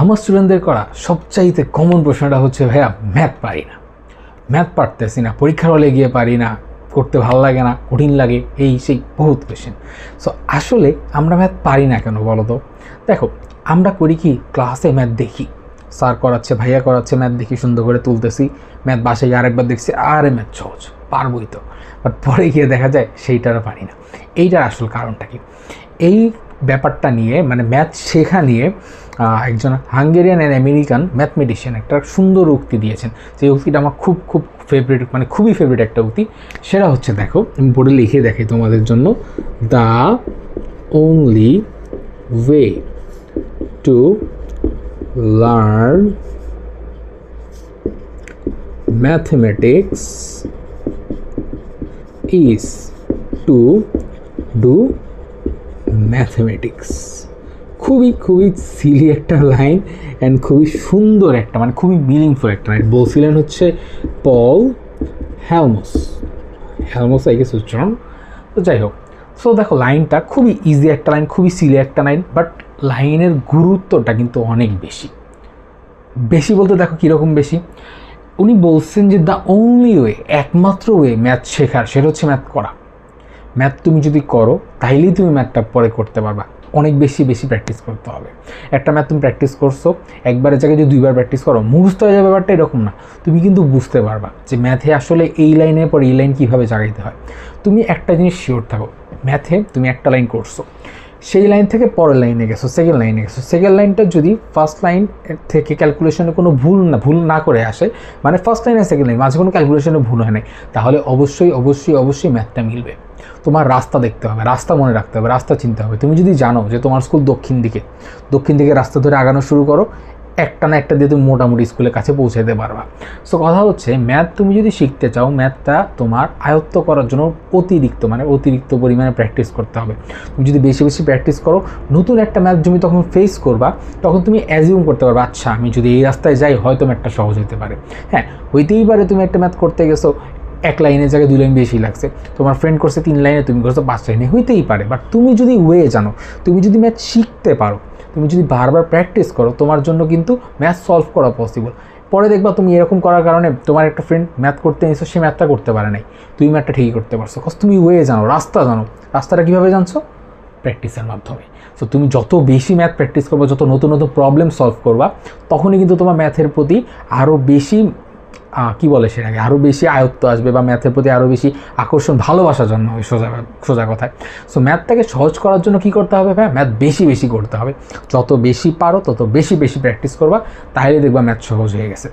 আমার স্টুডেন্টদের করা সবচাইতে কমন প্রশ্নটা হচ্ছে, ভাইয়া ম্যাথ পারি না। ম্যাথ পারতেছি না, পরীক্ষার হলে গিয়ে পারি না করতে ভালো লাগে না, কঠিন লাগে। এই সেই বহুত কোয়েশ্চেন সো আসলে আমরা ম্যাথ পারি না কেন বলো তো দেখো, আমরা করি কি ক্লাসে ম্যাথ দেখি। স্যার করাচ্ছে, ভাইয়া করাচ্ছে ম্যাথ দেখি, সুন্দর করে তুলতেছি। ম্যাথ বাসায় গিয়ে আরেকবার দেখছি, আরে ম্যাথ সহজ, পারবই তো। বাট পরে গিয়ে দেখা যায় সেইটারও পারি না। এইটার আসল কারণটা কি? এই ব্যাপারটা নিয়ে মানে ম্যাথ শেখা নিয়ে একজন হাঙ্গেরিয়ান অ্যান্ড আমেরিকান ম্যাথমেটিশিয়ান একটা সুন্দর উক্তি দিয়েছেন। সেই উক্তিটা আমার খুব খুব ফেভারিট মানে খুবই ফেভারিট একটা উক্তি। সেটা হচ্ছে, দেখো, আমি বোর্ডে লিখে দেখাই তোমাদের জন্য। The only way to learn mathematics is to do mathematics খুবই খুবই সিলি একটা লাইন অ্যান্ড খুবই সুন্দর একটা মানে খুবই মিনিংফুল একটা লাইন বলছিলেন হচ্ছে পল হ্যালমোস হ্যালমোস আই গেস উচ্চারণ তো যাই হোক সো দেখো লাইনটা খুবই ইজি একটা লাইন খুবই সিলি একটা লাইন বাট লাইনের গুরুত্বটা কিন্তু অনেক বেশি। বেশি বলতে দেখো কীরকম বেশি? উনি বলছেন যে দ্য অনলি ওয়ে একমাত্র ওয়ে ম্যাথ শেখার, সেটা হচ্ছে ম্যাথ করা। ম্যাথ তুমি যদি করো, তাইলেই তুমি ম্যাথটা পরে করতে পারবা। অনেক বেশি বেশি প্র্যাকটিস করতে হবে। একটা ম্যাথ তুমি প্র্যাকটিস করছ, একবারের জায়গায় যদি দুইবার প্র্যাকটিস করো, মুখস্থ হয়ে যাবে ব্যাপারটা এরকম না। তুমি কিন্তু বুঝতে পারবা যে ম্যাথে আসলে এই লাইনের পর এই লাইন কীভাবে জাগাইতে হয়। তুমি একটা জিনিস শিওর থাকো, ম্যাথে তুমি একটা লাইন করছ। সেই লাইন থেকে পরের লাইনে গেছো সেকেন্ড লাইনে গেছো। সেকেন্ড লাইনটা যদি ফার্স্ট লাইন থেকে ক্যালকুলেশনে কোনো ভুল না ভুল না করে আসে মানে ফার্স্ট লাইনে সেকেন্ড লাইন মাঝে কোনো ক্যালকুলেশনে ভুল হয় নাই, তাহলে অবশ্যই অবশ্যই অবশ্যই ম্যাথটা মিলবে। তোমার রাস্তা দেখতে হবে, রাস্তা মনে রাখতে হবে, রাস্তা চিনতে হবে। তুমি যদি জানো যে তোমার স্কুল দক্ষিণ দিকে দক্ষিণ দিকে রাস্তা ধরে আগানো শুরু করো একটা না একটা দিয়ে তুমি মোটামুটি স্কুলের কাছে পৌঁছাতে পারবা। সো কথা হচ্ছে ম্যাথ তুমি যদি শিখতে চাও ম্যাথটা তোমার আয়ত্ত করার জন্য অতিরিক্ত মানে অতিরিক্ত পরিমাণে প্র্যাকটিস করতে হবে। তুমি যদি বেশি বেশি প্র্যাকটিস করো, নতুন একটা ম্যাথ তুমি তখন ফেস করবা, তখন তুমি অ্যাজিউম করতে পারবে আচ্ছা আমি যদি এই রাস্তায় যাই, হয়তো ম্যাথটা সহজ হতে পারে। হ্যাঁ হইতেই পারে তুমি একটা ম্যাথ করতে গেছো এক লাইনের জায়গায় দুই লাইন বেশি লাগছে। তোমার ফ্রেন্ড করছে তিন লাইনে, তুমি করছ পাঁচ লাইনে, হইতেই পারে। বাট তুমি যদি ওয়ে জানো, তুমি যদি ম্যাথ শিখতে পারো, তুমি যদি বারবার প্র্যাকটিস করো, তোমার জন্য কিন্তু ম্যাথ সলভ করা পসিবল পরে দেখবা তুমি এরকম করার কারণে তোমার একটা ফ্রেন্ড ম্যাথ করতে নিয়েছো সে ম্যাথটা করতে পারে নাই। তুমি ম্যাথটা ঠিকই করতে পারছ। কজ তুমি ওয়ে জানো, রাস্তা জানো। রাস্তাটা কীভাবে জানছো? প্র্যাকটিসের মাধ্যমে। সো তুমি যত বেশি ম্যাথ প্র্যাকটিস করবে, যত নতুন নতুন প্রবলেম সলভ করবা, তখনই কিন্তু তোমার ম্যাথের প্রতি আরও বেশি কি বলে সেটাকে? আরও বেশি আয়ত্ত আসবে বা ম্যাথের প্রতি আরও বেশি আকর্ষণ, ভালোবাসার জন্য ওই সোজা সোজা কথায়। সো ম্যাথটাকে সহজ করার জন্য কি করতে হবে ভাই? ম্যাথ বেশি বেশি করতে হবে। যত বেশি পারো, তত বেশি বেশি প্র্যাকটিস করবা তাহলে দেখবা ম্যাথ সহজ হয়ে গেছে।